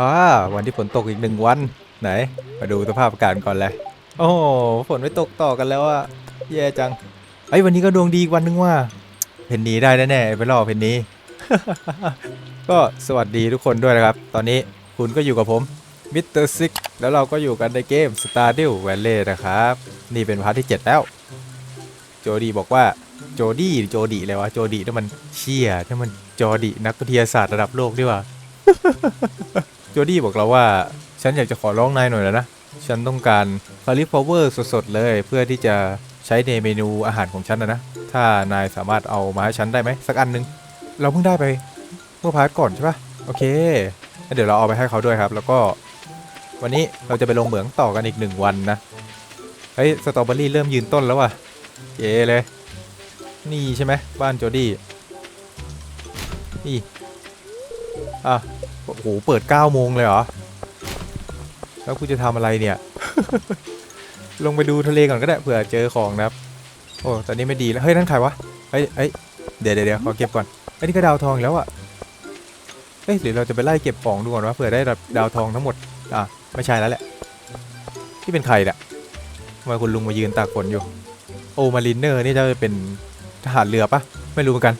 อ่าวันที่ฝนตกอีกหนึ่งวัน ไหน มาดูสภาพอากาศก่อนเลยโอ้ฝนไม่ตกต่อกันแล้วอะแย่จังไอ้วันนี้ก็ดวงดีอีกวันนึงว่า เพนนีได้แน่ๆไปรอเพนนีก็สวัสดีทุกคนด้วยนะครับ ตอนนี้คุณก็อยู่กับผมมิสเตอร์ซิกแล้วเราก็อยู่กันในเกม Stardew Valley นะครับ นี่เป็นพาร์ทที่ 7 แล้ว โจดีบอกว่าโจดี้โจดีเลยวะโจดีนั่นมันเชี่ยนั่นมันจอดีนักวิทยาศาสตร์ระดับโลกดีว่า โจดี้บอกเราว่าฉันอยากจะขอร้องนายหน่อยแล้วนะ ฉันต้องการคาลิฟเวอร์สดๆเลยเพื่อที่จะใช้ในเมนูอาหารของฉันนะนะ ถ้านายสามารถเอามาให้ฉันได้ไหมสักอันหนึง เราเพิ่งได้ไปเมื่อพาร์ทก่อนใช่ปะโอเคเดี๋ยวเราเอาไปให้เขาด้วยครับ แล้วก็วันนี้เราจะไปลงเหมืองต่อกันอีกหนึ่งวันนะ เฮ้ยสตรอเบอรี่เริ่มยืนต้นแล้วว่ะเก๋เลย นี่ใช่ไหมบ้านโจดี้นี่อะ โอ้โห เปิด9โมงเลยเหรอ แล้วกูจะทำอะไรเนี่ย ลงไปดูทะเลก่อนก็ได้เผื่อเจอของนะครับ โอ้ตอนนี้ไม่ดีแล้ว เฮ้ย นั่นใครวะ เฮ้ยเฮ้ยเดี๋ยวเดี๋ยวเดี๋ยวขอเก็บก่อนไอ้นี่ก็ดาวทองอีกแล้วอะเฮ้ยหรือเราจะไปไล่เก็บของดูก่อนว่าเผื่อได้แบบดาวทองทั้งหมด อะ ไม่ใช่แล้วแหละ ที่เป็นใครเนี่ยทำไมคุณลุงมายืนตากฝนอยู่ โอมารินเนอร์นี่จะเป็นทหารเรือปะไม่รู้เหมือนกัน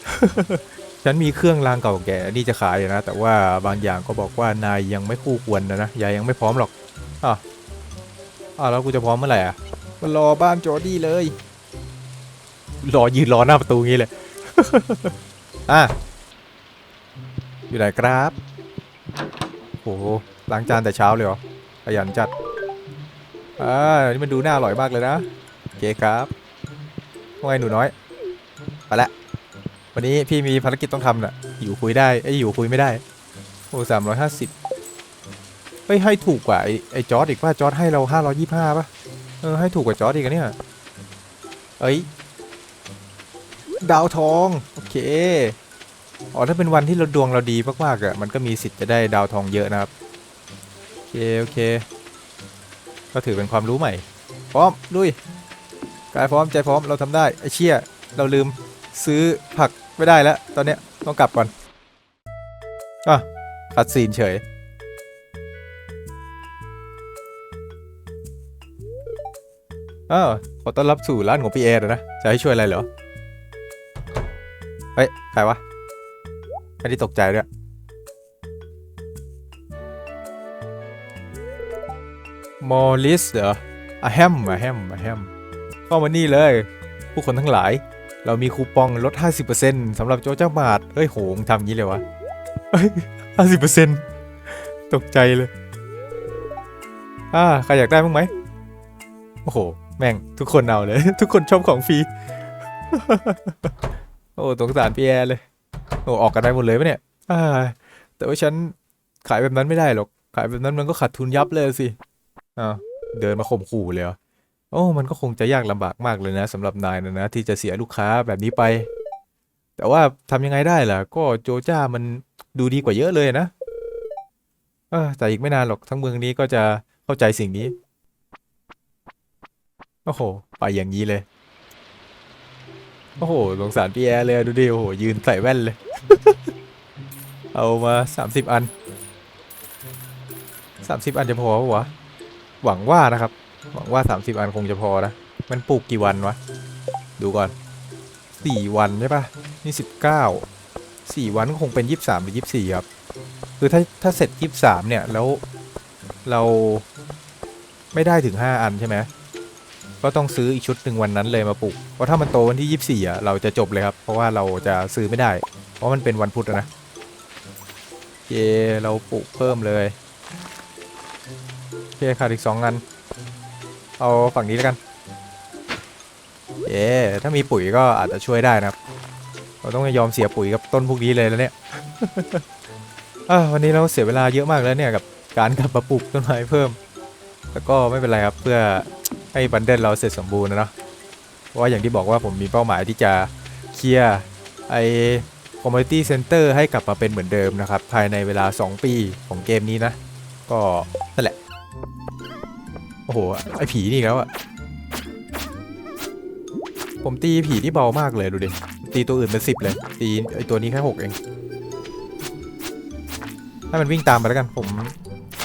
ฉันมีเครื่องรางเก่าแก่นี่จะขายอยู่นะ แต่ว่าบางอย่างก็บอกว่านายยังไม่คู่ควรนะนะยายยังไม่พร้อมหรอกอะอะแล้วกูจะพร้อมเมื่อไหร่อะมารอบ้านโจดี้เลย รอยืนรอหน้าประตูงี้เลย อะ อยู่ไหนครับโอ้โหล้างจานแต่เช้าเลยเหรอขยันจัด อ่า นี่มันดูน่าอร่อยมากเลยนะ โอเคครับว่าไงหนูน้อย ไปละ วันนี้พี่มีภารกิจต้องทำน่ะ อยู่คุยได้ไอ้ยอยู่คุยไม่ได้ โอ้สามร้อยห้าสิบเฮ้ยให้ถูกกว่าไอ้ไอ้จอร์ดอีกว่าจอร์ดให้เราห้าร้อยยี่ห้าป่ะ เออให้ถูกกว่าจอร์ดอีกอะเนี่ย เอ้ย ดาวทอง โอเค อ๋อถ้าเป็นวันที่เราดวงเราดีมากๆอะมันก็มีสิทธิ์จะได้ดาวทองเยอะนะครับ โอเค โอเค ก็ถือเป็นความรู้ใหม่ พร้อมลุยกายพร้อมใจพร้อมเราทำได้ไอ้เชี่ยเราลืม ซื้อผักไม่ได้แล้ว ตอนเนี้ยต้องกลับก่อนอะคัดซีนเฉย อ้าว ขอต้อนรับสู่ร้านของพี่เอนะ จะให้ช่วยอะไรเหรอ เฮ้ย ใครวะ ไม่ได้ตกใจด้วยมอริสเหรออะแฮมอะแฮมอะแฮมเข้ามานี่เลย ผู้คนทั้งหลาย เรามีคูปองลด 50%สำหรับโจเจ้าบาทเอ้ยโหงทำอย่างนี้เลยวะเอ้ย50%ตกใจเลย อ่า ใครอยากได้บ้างไหม โอ้โห แม่ง ทุกคนเอาเลย ทุกคนชอบของฟรี โอ้สงสารพี่แอร์เลย โอ้ออกกันได้หมดเลยปะเนี่ย อ่า แต่ว่าฉันขายแบบนั้นไม่ได้หรอก ขายแบบนั้นมันก็ขาดทุนยับเลยสิอ้าเดินมาข่มขู่เลยเหรอ โอ้มันก็คงจะยากลำบากมากเลยนะสำหรับนายนะนะ ที่จะเสียลูกค้าแบบนี้ไป แต่ว่าทำยังไงได้ล่ะ ก็โจจ้ามันดูดีกว่าเยอะเลยนะแต่อีกไม่นานหรอกทั้งเมืองนี้ก็จะเข้าใจสิ่งนี้ โอ้โห ไปอย่างนี้เลย โอ้โหสงสารพี่แอร์เลยดูดิโอ้โห ยืนใส่แว่นเลย เอามาสามสิบอันสามสิบอันจะพอวะหวังว่านะครับ หวังว่า 30 อันคงจะพอนะ มันปลูกกี่วันวะ ดูก่อน 4 วันใช่ปะนี่ 19 4 วันก็คงเป็น 23 หรือ 24 ครับ คือถ้าถ้าเสร็จ 23 เนี่ย แล้วเราไม่ได้ถึง 5 อันใช่ไหม ก็ต้องซื้ออีกชุดหนึ่งวันนั้นเลยมาปลูก เพราะถ้ามันโตวันที่ 24อะเราจะจบเลยครับ เพราะว่าเราจะซื้อไม่ได้ เพราะมันเป็นวันพุธนะเคเราปลูกเพิ่มเลยโอเคขาดอีก2อัน เอาฝั่งนี้แล้วกันเอ๊ถ้ามีปุ๋ยก็อาจจะช่วยได้นะครับ เราต้องยอมเสียปุ๋ยกับต้นพวกนี้เลยแล้วเนี่ยอะวันนี้เราเสียเวลาเยอะมากแล้วเนี่ยกับการกลับมาปลูกต้นไม้เพิ่ม แล้วก็ไม่เป็นไรครับเพื่อให้บันเดิลเราเสร็จสมบูรณ์นะเนาะเพราะว่าอย่างที่บอกว่าผมมีเป้าหมายที่จะเคลียร์ไอ Community Center ให้กลับมาเป็นเหมือนเดิมนะครับ ภายในเวลา 2 ปีของเกมนี้นะ ก็นั่นแหละโอ้โห ไอผีนี่แล้วอะผมตีผีที่เบามากเลยดูดิ ตีตัวอื่นเป็นสิบเลย ตีไอตัวนี้แค่หกเอง ให้มันวิ่งตามไปแล้วกัน ผม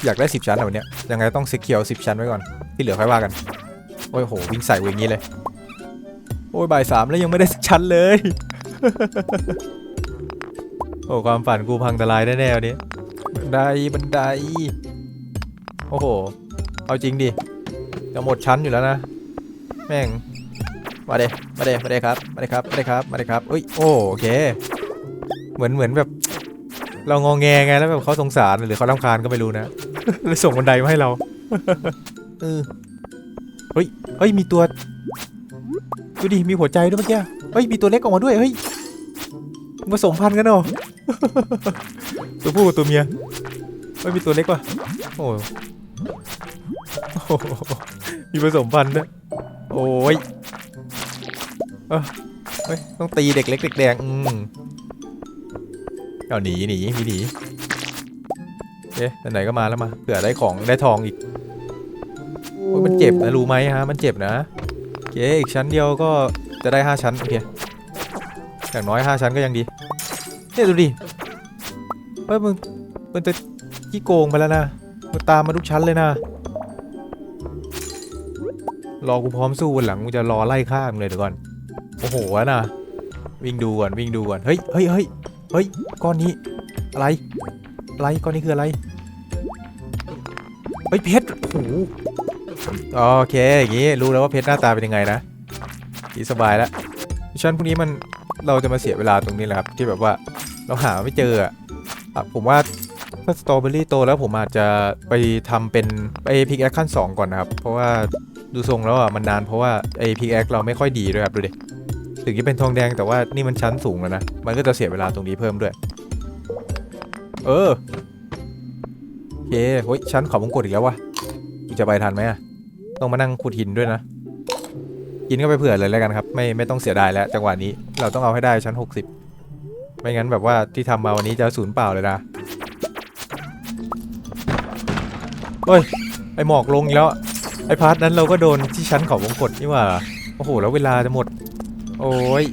อยากได้สิบชั้นอะวันเนี้ยยังไงต้องซิเคียวสิบชั้นไว้ก่อน ที่เหลือค่อยว่ากัน โอ้ยโห วิ่งใส่กูอย่างนี้เลย โอ้ยบ่ายสามแล้วยังไม่ได้สักชั้นเลย โอ้ความฝันกูพังทลายแน่ๆวันนี้บันไดบันได โอ้โห เอาจริงดิ จะหมดชั้นอยู่แล้วนะ แม่ง มาเดมาเดมาเดครับ มาเดครับ มาเดครับ มาเดครับเอ้ย โอ้โอเค เหมือนเหมือนแบบ เรางองแงไงแล้วแบบเขาสงสารหรือเขารำคาญก็ไม่รู้นะเลยส่งบันไดมาให้เรา เออ เฮ้ย เฮ้ย มีตัว ดูดิ มีหัวใจด้วยเมื่อกี้ เฮ้ย มีตัวเล็กออกมาด้วย เฮ้ยผสมพันธุ์กันเหรอตัวผู้กับตัวเมียเฮ้ยมีตัวเล็กว่ะโอ้โห มีผสมพันธุ์ด้วยโอ้ยเอ้อเฮ้ยต้องตีเด็กเล็กเด็กแดงอืมเอาหนีหนีมีหนีเอ๊ะไหนๆก็มาแล้วมาเผื่อได้ของได้ทองอีกโอ้ยมันเจ็บนะรู้ไหมฮะมันเจ็บนะโอเคอีกชั้นเดียวก็จะได้ 5 ชั้นโอเคอย่างน้อย 5 ชั้นก็ยังดีเนี่ยดูดิเฮ้ยมึงมันจะขี้โกงไปแล้วนะมึงตามมาทุกชั้นเลยนะ รอกูพร้อมสู้วันหลังกูจะรอไล่ฆ่ามึงเลยเดี๋ยวก่อน โอ้โหนะวิ่งดูก่อนวิ่งดูก่อน เฮ้ยเฮ้ยเฮ้ยเฮ้ยก้อนนี้ อะไร อะไรก้อนนี้คืออะไร เฮ้ยเพชรโอ้โหโอเคอย่างงี้รู้แล้วว่าเพชรหน้าตาเป็นยังไงนะดีสบายแล้วมิชชั่นพวกนี้มันเราจะมาเสียเวลาตรงนี้แหละครับที่แบบว่าเราหาไม่เจออะผมว่าถ้าสตรอเบอรี่โตแล้วผมอาจจะไปทำเป็นไปพิกแอคขั้น2ก่อนนะครับ เพราะว่า ดูทรงแล้วอะมันนานเพราะว่าไอพิกแอคเราไม่ค่อยดีด้วยครับดูดิถึงจะเป็นทองแดงแต่ว่านี่มันชั้นสูงแล้วนะ มันก็จะเสียเวลาตรงนี้เพิ่มด้วย เออโอเคเฮ้ยชั้นเขาวงกดอีกแล้ววะจะไปทันไหมอะต้องมานั่งขุดหินด้วยนะ กินก็ไปเผื่อเลยแล้วกันครับ ไม่ไม่ต้องเสียดายแล้วจังหวะนี้เราต้องเอาให้ได้ชั้น 60 ไม่งั้นแบบว่าที่ทำมาวันนี้จะศูนย์เปล่าเลยนะเฮ้ยไอหมอกลงอีกแล้ว ไอพาร์ทนั้นเราก็โดนที่ชั้นเขาวงกดนี่หว่า โอ้โห แล้วเวลาจะหมด โอ้ย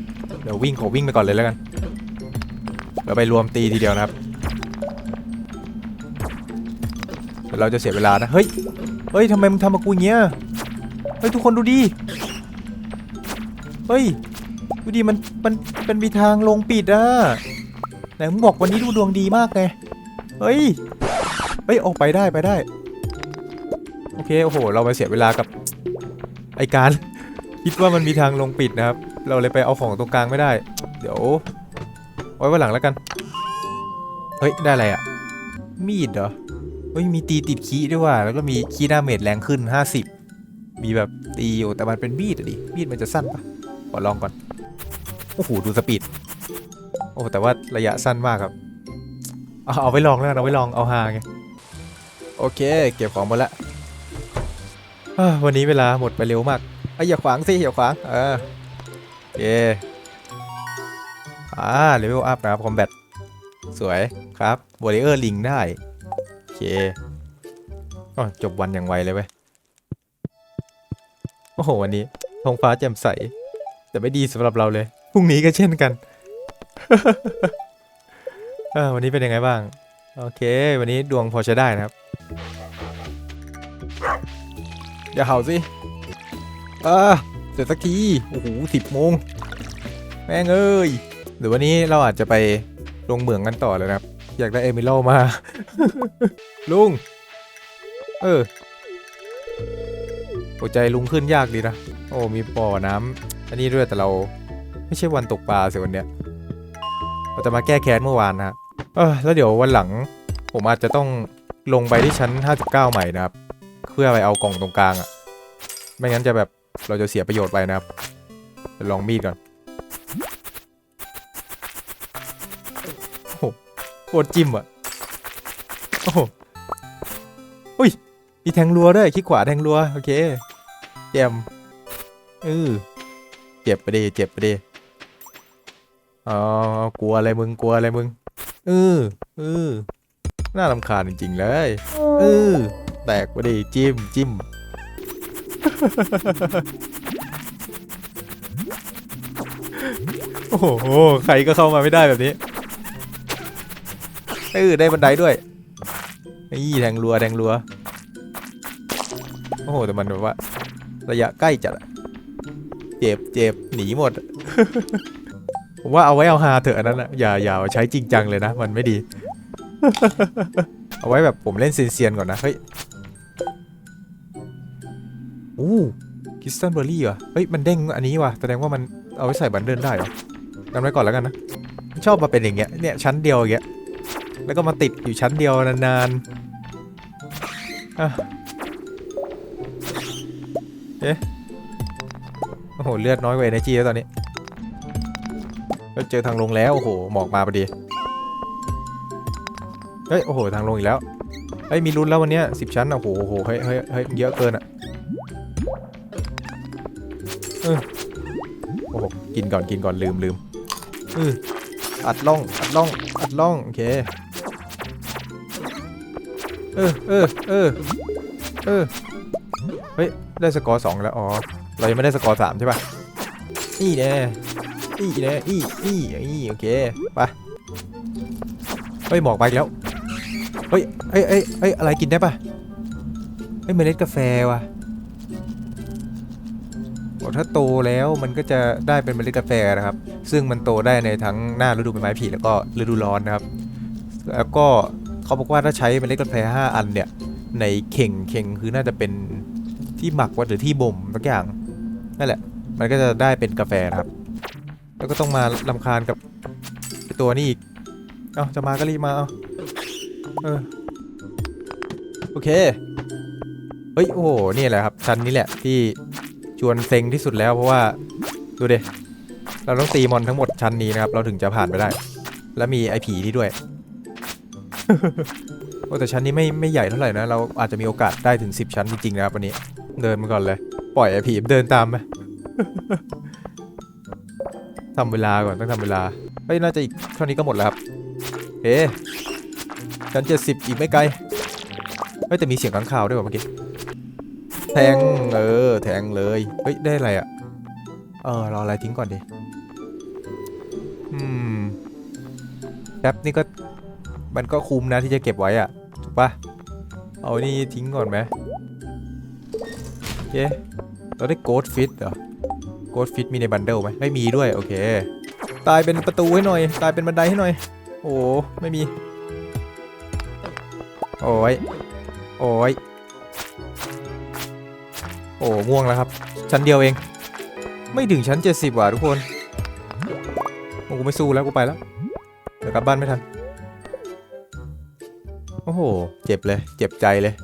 เดี๋ยววิ่งขอวิ่งไปก่อนเลยแล้วกัน เราไปรวมตีทีเดียวนะครับเดี๋ยวเราจะเสียเวลานะ เฮ้ย เฮ้ยทำไมมึงทำกับกูเงี้ย เฮ้ย ทุกคนดูดิ เฮ้ย ดูดิมัน มันเป็นมีทางลงปิดอะไหนมึงบอกวันนี้ดูดวงดีมากไง เฮ้ย เฮ้ย ออกไปได้ไปได้ โอเค โอ้โห เราไปเสียเวลากับไอการ คิดว่ามันมีทางลงปิดนะครับ เราเลยไปเอาของตรงกลางไม่ได้ เดี๋ยว ไว้วันหลังแล้วกัน เฮ้ย ได้อะไรอะมีดเหรอ เฮ้ย มีตีติดคีด้วยว่ะ แล้วก็มีคีย์ดาเมจแรงขึ้น 50 มีแบบตีอยู่ แต่มันเป็นมีดอะดิ มีดมันจะสั้นปะขอลองก่อน โอ้โห ดูสปีด โอ้ แต่ว่าระยะสั้นมากครับเอาเอาไว้ลองแล้วกันเอาไว้ลองเอาฮาไง โอเค เก็บของหมดละ วันนี้เวลาหมดไปเร็วมากไอ้ยอย่าขวางสิอย่าขวาง เออโอเคอ่าเลเวลอัพนะครับคอมแบทสวยครับวอริเออร์ลิงได้ โอเคอ๋อจบวันอย่างไวเลยเว้ย โอ้โห วันนี้ท้องฟ้าแจ่มใส แต่ไม่ดีสำหรับเราเลย พรุ่งนี้ก็เช่นกันเออวันนี้เป็นยังไงบ้าง โอเค วันนี้ดวงพอใช้ได้นะครับ อย่าเห่าสิเอ่าเสร็จสักที โอ้โหสิบโมง แม่งเอ้ยหรือวันนี้เราอาจจะไปลงเหมืองกันต่อเลยนะครับ อยากได้เอมิโลมา ลุง เออหัวใจลุงขึ้นยากดีนะ โอ้มีบ่อน้ำอันนี้ด้วยแต่เราไม่ใช่วันตกปลาสิวันเนี้ยเราจะมาแก้แค้นเมื่อวานนะเออแล้วเดี๋ยววันหลัง ผมอาจจะต้องลงไปที่ชั้น 59 ใหม่นะครับ เพื่อไปเอากล่องตรงกลางอะ่ะไม่งั้นจะแบบเราจะเสียประโยชน์ไปนะครับลองมีดก่อนโอ้โหโคตรจิ้มอะโอ้โหอุ้ยมีแทงรัวด้วยคลิกขวาแทงรัวโอเคเจมเออเจ็บไปดิเจ็บไปดิอ๋อกลัวอะไรมึงกลัวอะไรมึงเออเออน่ารำคาญจริงๆเลยเออ แตกไปดิจิ้มจิ้มโอ้โห ใครก็เข้ามาไม่ได้แบบนี้เออได้บันไดด้วยนี่แทงรัวแทงรัว โอ้โห แต่มันแบบว่า ระยะใกล้จัดเจ็บเจ็บหนีหมด ผมว่าเอาไว้เอาฮาเถอะอันนั้นอะอย่าอย่าเอาใช้จริงจังเลยนะ มันไม่ดี เอาไว้แบบผมเล่นเซียนๆก่อนนะ เฮ้ย อู้คิสตันเบอร์รี่ว่ะเฮ้ย มันเด้งอันนี้ว่ะ แสดงว่ามันเอาไว้ใส่บันเดิลได้เหรอกันไว้ก่อนแล้วกันนะ ชอบมาเป็นอย่างเงี้ย เนี่ยชั้นเดียวอย่างเงี้ย แล้วก็มาติดอยู่ชั้นเดียวนานๆอะเอ๊ะโอ้โห เลือดน้อยกว่า energy แล้วตอนนี้ ก็เจอทางลงแล้ว โอ้โห หมอกมาพอดี เฮ้ย โอ้โห ทางลงอีกแล้ว เฮ้ย มีลุ้นแล้ววันเนี้ยสิบชั้นอะโอ้โหโอ้โห เฮ้ยเฮ้ยเฮ้ยเยอะเกินอะ กินก่อนกินก่อนลืมลืมอออัดล่องอัดล่องอัดล่องโอเคเออเออเออเออเฮ้ยได้สกอร์สองแล้วอ๋อเรายังไม่ได้สกอร์สามใช่ป่ะนี่แน่นี่แน่นี่นี่นี่โอเคไปเฮ้ยหมอกไปแล้วเฮ้ยเฮ้ยเฮ้ยเฮ้ยอะไรกินได้ป่ะเฮ้ยเมล็ดกาแฟว่ะ ถ้าโตแล้วมันก็จะได้เป็นเมล็ดกาแฟนะครับ ซึ่งมันโตได้ในทั้งหน้าฤดูใบไม้ผลิแล้วก็ฤดูร้อนนะครับ แล้วก็เขาบอกว่าถ้าใช้เมล็ดกาแฟ 5 อันเนี่ย ในเข่งเข่งคือน่าจะเป็นที่หมักวัดหรือที่บ่มสักอย่างนั่นแหละ มันก็จะได้เป็นกาแฟนะครับ แล้วก็ต้องมาลำคาญกับตัวนี้อีก เอาจะมาก็รีบมาเอาเออโอเค เฮ้ย โอ้โห นี่แหละครับ ชั้นนี้แหละที่ ชวนเซ็งที่สุดแล้วเพราะว่าดูเดเราต้องตีมอนทั้งหมดชั้นนี้นะครับ เราถึงจะผ่านไปได้ แล้วมีไอผีที่ด้วยโอ้แต่ชั้นนี้ไม่ไม่ใหญ่เท่าไหร่นะ เราอาจจะมีโอกาสได้ถึง 10 ชั้นจริงๆนะครับวันนี้ เดินมาก่อนเลย ปล่อยไอผีเดินตามไปทำเวลาก่อนต้องทำเวลาเฮ้ยน่าจะอีกเท่านี้ก็หมดแล้วครับเอ๊ชั้นเจ็ดสิบอีกไม่ไกลเฮ้ยแต่มีเสียงข้างข่าวด้วยเมื่อกี้ แทงเออแทงเลยเฮ้ยได้อะไรอะ่ะเออรออะไรทิ้งก่อนดิอืมแป๊บนี่ก็มันก็คุ้มนะที่จะเก็บไว้อะถูกปะเอานี่ทิ้งก่อนไหมโอเคเราได้โกดฟิตเหรอโกดฟิตมีในบันเดิลไหมไม่มีด้วยโอเค ตายเป็นประตูให้หน่อย ตายเป็นบันไดให้หน่อย โอ้ไม่มี โอ้ยโอ้ย โอ้ง่วงแล้วครับ ชั้นเดียวเอง ไม่ถึงชั้น 70ว่ะทุกคนกูไม่สู้แล้วกูไปแล้วเดี๋ยวกลับบ้านไม่ทัน โอ้โห เจ็บเลย เจ็บใจเลย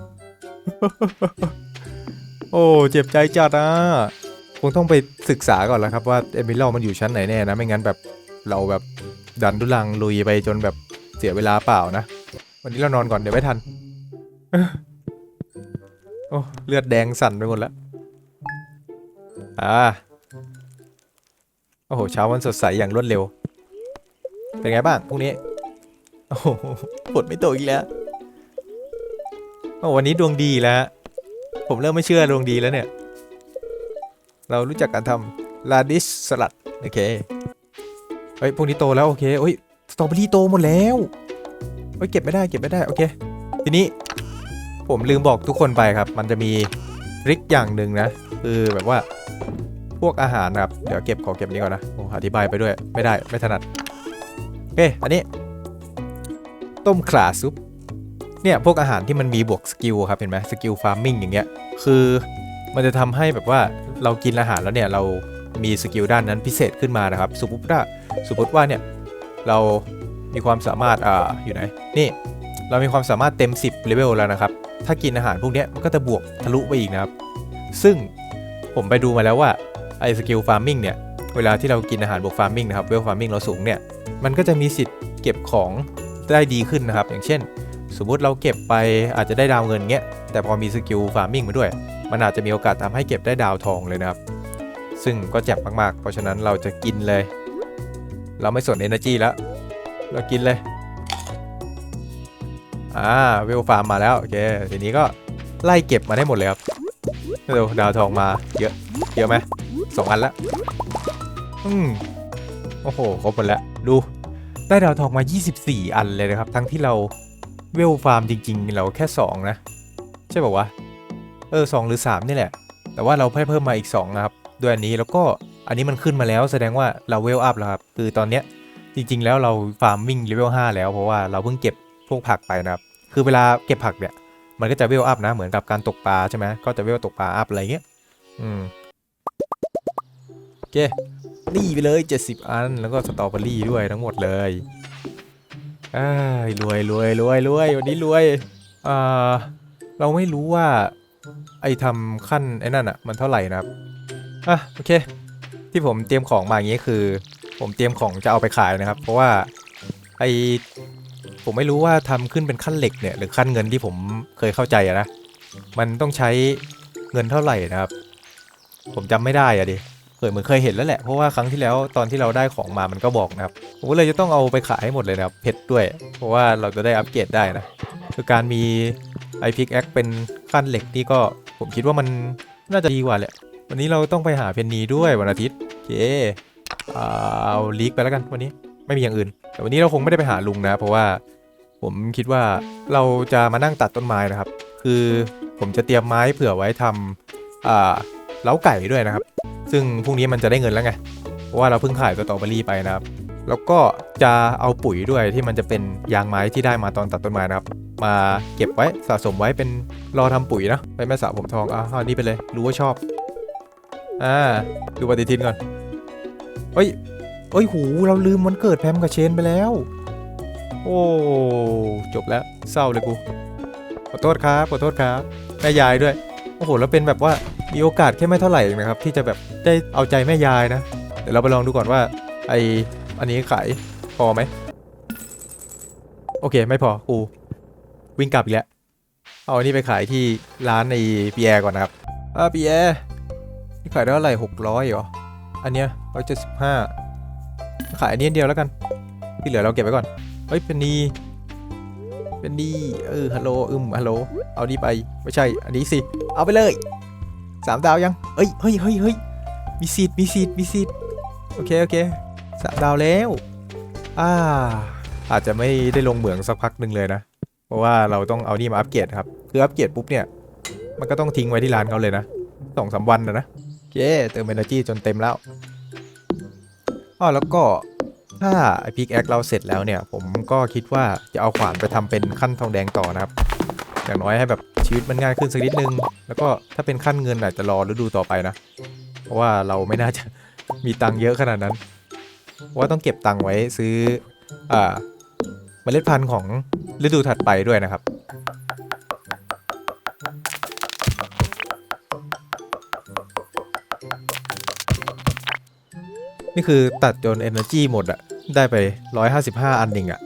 โอ้เจ็บใจจัดอะคงต้องไปศึกษาก่อนแล้วครับว่าเอมิลมันอยู่ชั้นไหนแน่นะ ไม่งั้นแบบเราแบบดันทุลังลุยไปจนแบบเสียเวลาเปล่านะ วันนี้เรานอนก่อนเดี๋ยวไม่ทัน โอ้เลือดแดงสั่นไปหมดแล้ว อ่าโอ้โหเช้าวันสดใสอย่างรวดเร็ว เป็นไงบ้างพรุ่งนี้ โอ้โหฝนไม่ตกอีกแล้วโอ้วันนี้ดวงดีแล้ว ผมเริ่มไม่เชื่อดวงดีแล้วเนี่ย เรารู้จักการทำลาดิสสลัด โอเค เฮ้ยพวกนี้โตแล้ว โอเคเฮ้ยสตรอเบอรี่โตหมดแล้วเฮ้ยเก็บไม่ได้เก็บไม่ได้ โอเค ทีนี้ผมลืมบอกทุกคนไปครับ มันจะมี ทริคอย่างหนึ่งนะ คือแบบว่าพวกอาหารนะครับ เดี๋ยวเก็บขอเก็บนี้ก่อนนะโอ้อธิบายไปด้วยไม่ได้ไม่ถนัดโอเคอันนี้ ต้มข่าซุปเนี่ยพวกอาหารที่มันมีบวกสกิลครับเห็นไหมสกิลฟาร์มิงอย่างเงี้ยคือมันจะทำให้แบบว่าเรากินอาหารแล้วเนี่ยเรามีสกิลด้านนั้นพิเศษขึ้นมานะครับสมมติว่าสมมติว่าเนี่ยเรามีความสามารถอ่าอยู่ไหนนี่เรามีความสามารถเต็ม 10เลเวลแล้วนะครับ ถ้ากินอาหารพวกนี้มันก็จะบวกทะลุไปอีกนะครับ ซึ่งผมไปดูมาแล้วว่าไอ้สกิลฟาร์มิงเนี่ย เวลาที่เรากินอาหารบวกฟาร์มิงนะครับเวลฟาร์มิงเราสูงเนี่ย มันก็จะมีสิทธิ์เก็บของได้ดีขึ้นนะครับ อย่างเช่น สมมุติเราเก็บไปอาจจะได้ดาวเงินเงี้ย แต่พอมีสกิลฟาร์มิงมาด้วย มันอาจจะมีโอกาสทำให้เก็บได้ดาวทองเลยนะครับ ซึ่งก็แจ่มมากๆ เพราะฉะนั้นเราจะกินเลย เราไม่สน energy แล้ว เรากินเลย อ่าเวลฟาร์มมาแล้วโอเคทีนี้ก็ไล่เก็บมาได้หมดเลยครับเร็วดาวทองมาเยอะเยอะไหมสองอันแล้วอืมโอ้โหครบหมดแล้วดูได้ดาวทองมา 24 อันเลยนะครับ ทั้งที่เราเวลฟาร์มจริงๆเราแค่ 2 นะ ใช่ป่าวะเออ2หรือ 3 นี่แหละ แต่ว่าเราเพิ่มเพิ่มมาอีก 2 นะครับ ด้วยอันนี้แล้วก็อันนี้มันขึ้นมาแล้วแสดงว่าเราเวลอัพแล้วครับ คือตอนเนี้ยจริงๆ แล้วเราฟาร์มมิ่งเลเวล5แล้วเพราะว่าเราเพิ่งเก็บพวกผักไปนะครับ คือเวลาเก็บผักเนี่ย มันก็จะเวลอัพนะ เหมือนกับการตกปลาใช่ไหมก็จะเวลตกปลาอัพอะไรเงี้ย อืมโอเค นี่ไปเลย 70 อัน แล้วก็สตรอเบอรี่ด้วยทั้งหมดเลยอ้ารวยรวยรวยรวยวันนี้รวยอ่าเราไม่รู้ว่า ไอ้ทำขั้นไอ้นั่นอะมันเท่าไหร่นะครับ อะโอเค ที่ผมเตรียมของมาอย่างนี้คือ ผมเตรียมของจะเอาไปขายนะครับ เพราะว่าไอ ผมไม่รู้ว่าทำขึ้นเป็นขั้นเหล็กเนี่ยหรือขั้นเงินที่ผมเคยเข้าใจอะนะมันต้องใช้เงินเท่าไหร่นะครับ ผมจำไม่ได้อะดิเคยเหมือนเคยเห็นแล้วแหละเพราะว่าครั้งที่แล้วตอนที่เราได้ของมามันก็บอกนะครับผมก็เลยจะต้องเอาไปขายให้หมดเลยนะครับเพชรด้วย เพราะว่าเราจะได้อัปเกรดได้นะคือการมีไอพิกแอคเป็นขั้นเหล็กนี่ก็ผมคิดว่ามันน่าจะดีกว่าแหละ วันนี้เราต้องไปหาเพนนีด้วยวันอาทิตย์โอเคเอาลีกไปแล้วกันวันนี้ไม่มีอย่างอื่น แต่วันนี้เราคงไม่ได้ไปหาลุงนะ เพราะว่า ผมคิดว่าเราจะมานั่งตัดต้นไม้นะครับ คือผมจะเตรียมไม้เผื่อไว้ทำเล้าไก่ด้วยนะครับ ซึ่งพรุ่งนี้มันจะได้เงินแล้วไงเพราะว่าเราเพิ่งขายสตรอเบอรี่ไปนะครับ แล้วก็จะเอาปุ๋ยด้วยที่มันจะเป็นยางไม้ที่ได้มาตอนตัดต้นไม้นะครับ มาเก็บไว้สะสมไว้เป็นรอทำปุ๋ยนะไปแม่สาวผมทองอะเอาอันนี้ไปเลย รู้ว่าชอบอ่าดูปฏิทินก่อนเฮ้ยเฮ้ยหู เราลืมวันเกิดแพมกับเชนไปแล้ว โอ้ จบแล้ว เศร้าเลยกู ขอโทษครับ ขอโทษครับแม่ยายด้วย โอ้โห แล้วเป็นแบบว่า มีโอกาสแค่ไม่เท่าไหร่นะครับ ที่จะแบบได้เอาใจแม่ยายนะ เดี๋ยวเราไปลองดูก่อนว่า ไออันนี้ขายพอไหม โอเค ไม่พอ กู วิ่งกลับอีกแล้ว เอาอันนี้ไปขายที่ร้านในปีแอร์ก่อนนะครับ อ่าปีแอร์นี่ขายได้เท่าไหร่หกร้อยเหรอ อันเนี้ยร้อยเจ็ดสิบห้าขายอันนี้เดียวแล้วกัน ที่เหลือเราเก็บไว้ก่อน เฮ้ย เป็นนีเป็นนีเออ ฮัลโหลอึมฮัลโหล เอานี่ไป ไม่ใช่ อันนี้สิ เอาไปเลยสามดาวยังเอ้ย เฮ้ยเฮ้ยเฮ้ยมีสิทธิ์มีสิทธิ์มีสิทธิ์โอเค โอเคสามดาวแล้ว อ่า อาจจะไม่ได้ลงเหมืองสักพักหนึ่งเลยนะ เพราะว่าเราต้องเอานี่มาอัปเกรดครับ คืออัปเกรดปุ๊บเนี่ย มันก็ต้องทิ้งไว้ที่ร้านเขาเลยนะสองสามวันนะนะโอเคเติม energy จนเต็มแล้วอ๋อแล้วก็ ถ้าไอพิกแอคเราเสร็จแล้วเนี่ย ผมก็คิดว่าจะเอาขวานไปทำเป็นขั้นทองแดงต่อนะครับ อย่างน้อยให้แบบชีวิตมันง่ายขึ้นสักนิดนึง แล้วก็ถ้าเป็นขั้นเงินอาจจะรอฤดูต่อไปนะ เพราะว่าเราไม่น่าจะมีตังค์เยอะขนาดนั้น ว่าต้องเก็บตังค์ไว้ซื้ออ่าเมล็ดพันธุ์ของฤดูถัดไปด้วยนะครับนี่คือตัดจน Energy หมดอะ ได้ไป 155 อันเองอะ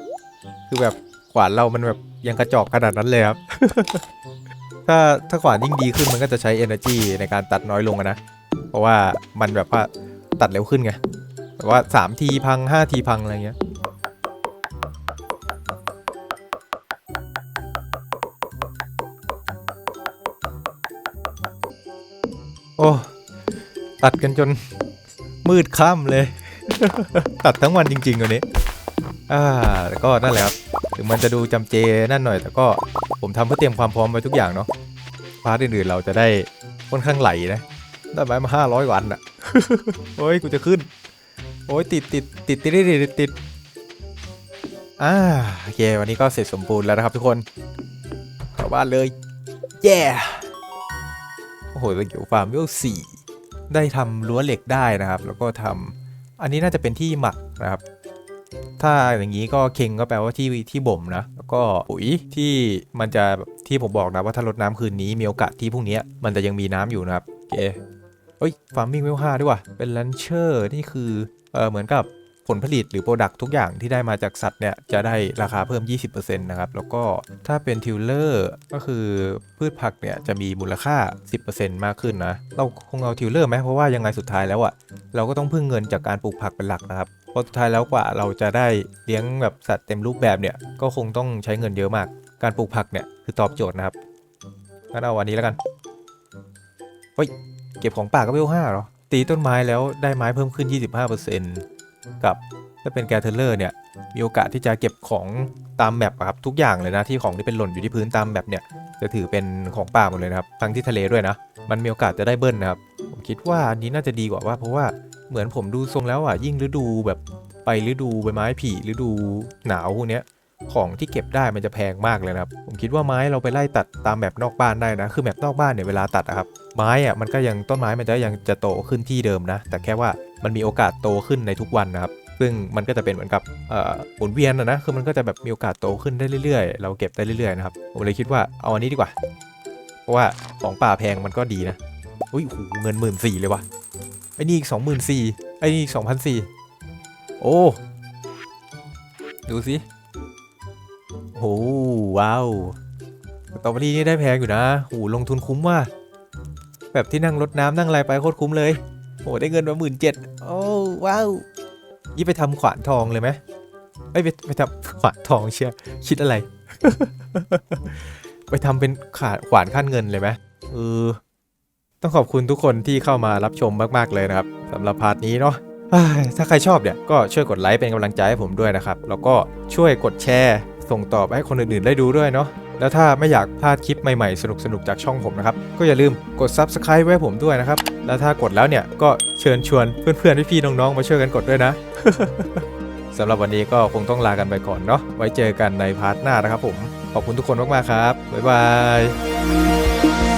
คือแบบขวานเรามันแบบยังกระจอกขนาดนั้นเลยครับ ถ้าถ้าขวานยิ่งดีขึ้นมันก็จะใช้ Energy ในการตัดน้อยลงนะ เพราะว่ามันแบบว่าตัดเร็วขึ้นไงแบบว่า 3 ทีพัง 5 ทีพัง อะไรเงี้ยโอ้ ตัดกันจนมืดค่ำเลย ตัดทั้งวันจริงๆวันนี้ อ่าแต่ก็นั่นแหละครับ ถึงมันจะดูจำเจนั่นหน่อย แต่ก็ผมทำเพื่อเตรียมความพร้อมไว้ทุกอย่างเนาะ พาร์ทอื่นๆเราจะได้ค่อนข้างไหลนะ ได้ไม้มาห้าร้อยวันอะโอ้ยกูจะขึ้น โอ้ยติดติดติดติดติดติดติดอ่าโอเควันนี้ก็เสร็จสมบูรณ์แล้วนะครับทุกคนเข้าบ้านเลยเย้โอ้โหตะเกียวฟาร์มเวลสี่ได้ทำรั้วเหล็กได้นะครับ แล้วก็ทำ อันนี้น่าจะเป็นที่หมักนะครับ ถ้าอย่างนี้ก็เค็งก็แปลว่าที่ที่บ่มนะแล้วก็ปุ๋ยที่มันจะที่ผมบอกนะว่าถ้ารดน้ำคืนนี้มีโอกาสที่พรุ่งนี้มันจะยังมีน้ำอยู่นะครับโอเคเฮ้ยฟาร์มมิ่งเวลห้าด้วยว่ะเป็นลันเชอร์นี่คือเออเหมือนกับ ผลผลิตหรือโปรดักทุกอย่างที่ได้มาจากสัตว์เนี่ยจะได้ราคาเพิ่ม 20%นะครับ แล้วก็ถ้าเป็นทิวเลอร์ก็คือพืชผักเนี่ยจะมีมูลค่า 10%มากขึ้นนะ เราคงเอาทิวเลอร์ไหมเพราะว่ายังไงสุดท้ายแล้วอะเราก็ต้องพึ่งเงินจากการปลูกผักเป็นหลักนะครับเพราะสุดท้ายแล้วกว่าเราจะได้เลี้ยงแบบสัตว์เต็มรูปแบบเนี่ยก็คงต้องใช้เงินเยอะมาก การปลูกผักเนี่ยคือตอบโจทย์นะครับงั้นเอาอันนี้แล้วกันเฮ้ยเก็บของป่าก็เวลห้าเหรอตีต้นไม้แล้วได้ไม้เพิ่มขึ้น 25% กับถ้าเป็นแกเทเลอร์เนี่ยมีโอกาสที่จะเก็บของตามแมปครับทุกอย่างเลยนะที่ของที่เป็นหล่นอยู่ที่พื้นตามแมปเนี่ยจะถือเป็นของป่าหมดเลยนะครับทั้งที่ทะเลด้วยนะ มันมีโอกาสจะได้เบิ้ลนะครับผมคิดว่าอันนี้น่าจะดีกว่าว่า เพราะว่าเหมือนผมดูทรงแล้วอะยิ่งฤดูแบบไปฤดูใบไม้ผลิฤดูหนาวพวกเนี้ยของที่เก็บได้มันจะแพงมากเลยนะครับ ผมคิดว่าไม้เราไปไล่ตัดตามแมปนอกบ้านได้นะ คือแมปนอกบ้านเนี่ยเวลาตัดอะครับ ไม้อะมันก็ยังต้นไม้มันจะยังจะโตขึ้นที่เดิมนะ แต่แค่ว่า มันมีโอกาสโตขึ้นในทุกวันนะครับ ซึ่งมันก็จะเป็นเหมือนกับเอ่อหมุนเวียนนะคือมันก็จะแบบมีโอกาสโตขึ้นได้เรื่อยๆ เราเก็บได้เรื่อยๆนะครับผมเลยคิดว่าเอาอันนี้ดีกว่า เพราะว่าของป่าแพงมันก็ดีนะอุ้ยโหเงินหมื่นสี่เลยวะไอ้นี่อีกสองหมื่นสี่ไอ้นี่อีกสองพันสี่โอ้ดูสิโอ้ว้าวตอเบอรี่นี่ได้แพงอยู่นะโหลงทุนคุ้มว่ะแบบที่นั่งรดน้ำนั่งอะไรไปโคตรคุ้มเลยโอ้ได้เงินมาหมื่นเจ็ด ว้าวยี่ไปทำขวานทองเลยไหมเอ้ยไปไปทำขวานทองเชียคิดอะไร ไปทำเป็นขาขวานขั้นเงินเลยไหมเออต้องขอบคุณทุกคนที่เข้ามารับชมมาก ๆ เลยนะครับสำหรับพาร์ทนี้เนาะถ้าใครชอบเนี่ยก็ช่วยกดไลค์เป็นกำลังใจให้ผมด้วยนะครับ แล้วก็ช่วยกดแชร์ ส่งต่อไปให้คนอื่นๆได้ดูด้วยเนาะแล้วถ้าไม่อยากพลาดคลิปใหม่ๆ สนุกๆ จากช่องผมนะครับ ก็อย่าลืมกด Subscribe ไว้ผมด้วยนะครับ แล้วถ้ากดแล้วเนี่ยก็เชิญชวนเพื่อนๆ พี่ๆ น้องๆ มาช่วยกันกดด้วยนะสำหรับวันนี้ก็คงต้องลากันไปก่อนเนาะไว้เจอกันในพาร์ทหน้านะครับผม ขอบคุณทุกคนมากๆครับ บ๊ายบาย